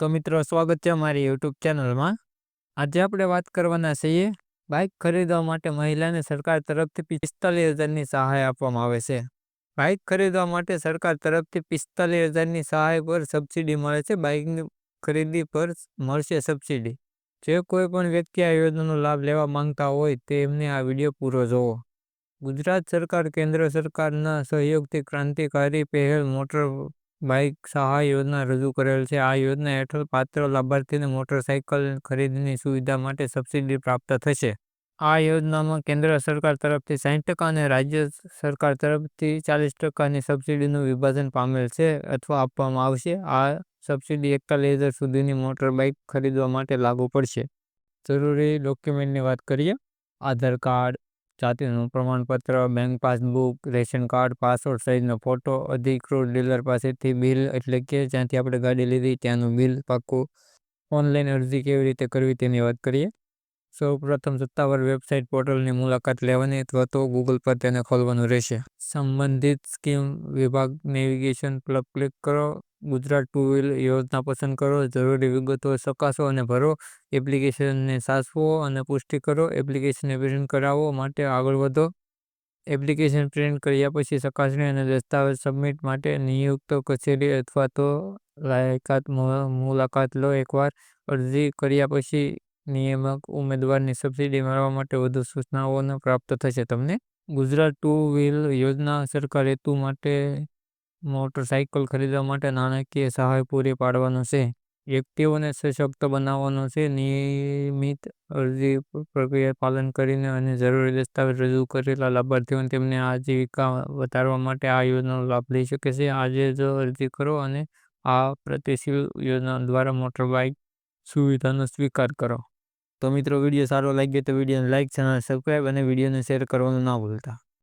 તો મિત્રો, સ્વાગત છે મારી યુટ્યુબ ચેનલમાં. આજે આપણે વાત કરવાના છીએ બાઇક ખરીદવા માટે મહિલાને સરકાર તરફથી પિસ્તાલીસ હજારની સહાય આપવામાં આવે છે. બાઇક ખરીદવા માટે સરકાર તરફથી પિસ્તાલીસ હજારની સહાય પર સબસિડી મળે છે બાઇકની ખરીદી પર મળશે સબસિડી. જે કોઈ પણ વ્યક્તિ આ યોજનાનો લાભ લેવા માંગતા હોય તે એમને આ વીડિયો પૂરો જોવો. ગુજરાત સરકાર, કેન્દ્ર સરકારના સહયોગથી ક્રાંતિકારી પહેલ મોટર બાઇક સહાય યોજના રજૂ કરેલ છે. આ યોજના હેઠળ પાત્ર લાભાર્થીને મોટરસાઇકલ ખરીદીની સુવિધા માટે સબસિડી પ્રાપ્ત થશે. આ યોજનામાં કેન્દ્ર સરકાર તરફથી સાઠ ટકા અને રાજ્ય સરકાર તરફથી ચાલીસ ટકાની સબસિડીનું વિભાજન પામેલ છે અથવા આપવામાં આવશે. આ સબસિડી એકતાલીસ હજાર સુધીની મોટર બાઇક ખરીદવા માટે લાગુ પડશે. જરૂરી ડોક્યુમેન્ટની વાત કરીએ. આધાર કાર્ડ જાતિનું પ્રમાણપત્ર bank passbook ration card passport સાઇઝનો photo અધિકૃત ડીલર પાસેથી બિલ એટલે કે જ્યાંથી આપણે ગાડી લીધી ત્યાંનું બિલ પાકું. ઓનલાઈન અરજી કેવી રીતે કરવી તેની વાત કરીએ. સૌ પ્રથમ સત્તાવાર વેબસાઇટ પોર્ટલની મુલાકાત લેવાની અથવા તો ગૂગલ પર તેને ખોલવાનું રહેશે. સંબંધિત સ્કીમ વિભાગ નેવિગેશન પર ક્લિક કરો. ગુજરાત ટુ વ્હીલ યોજના પસંદ કરો, જરૂરી વિગતો ચકાસો અને ભરો, એપ્લિકેશનને સાચવો અને પુષ્ટિ કરો, એપ્લિકેશનને પ્રિન્ટ કરાવો માટે આગળ વધો. એપ્લિકેશન પ્રિન્ટ કર્યા પછી ચકાસણી અને દસ્તાવેજ સબમિટ માટે નિયુક્ત કચેરી અથવા તો લાયકાત મુલાકાત લો. એકવાર અરજી કર્યા પછી નિયામક ઉમેદવારની સબસિડી મેળવવા માટે વધુ સૂચનાઓને પ્રાપ્ત થશે. તમને ગુજરાત ટુ વ્હીલ યોજના સરકાર હેતુ માટે મોટરસાઇકલ ખરીદવા માટે નાણાકીય સહાય પૂરી પાડવાનો છે. વ્યક્તિઓને સશક્ત બનાવવાનો છે. નિયમિત અરજી પ્રક્રિયા પાલન કરીને અને જરૂરી દસ્તાવેજ રજૂ કરેલા લાભાર્થીઓને તેમને આજીવિકા વધારવા માટે આ યોજનાનો લાભ લઈ શકે છે. આજે જ અરજી કરો અને આ પ્રતિશીલ યોજના દ્વારા મોટર બાઇક સુવિધાનો સ્વીકાર કરો. તો મિત્રો, વીડિયો સારો લાગ્યો તો વિડીયોને લાઇક ચેનલ સબસ્ક્રાઈબ અને વિડીયોને શેર કરવાનું ના ભૂલતા.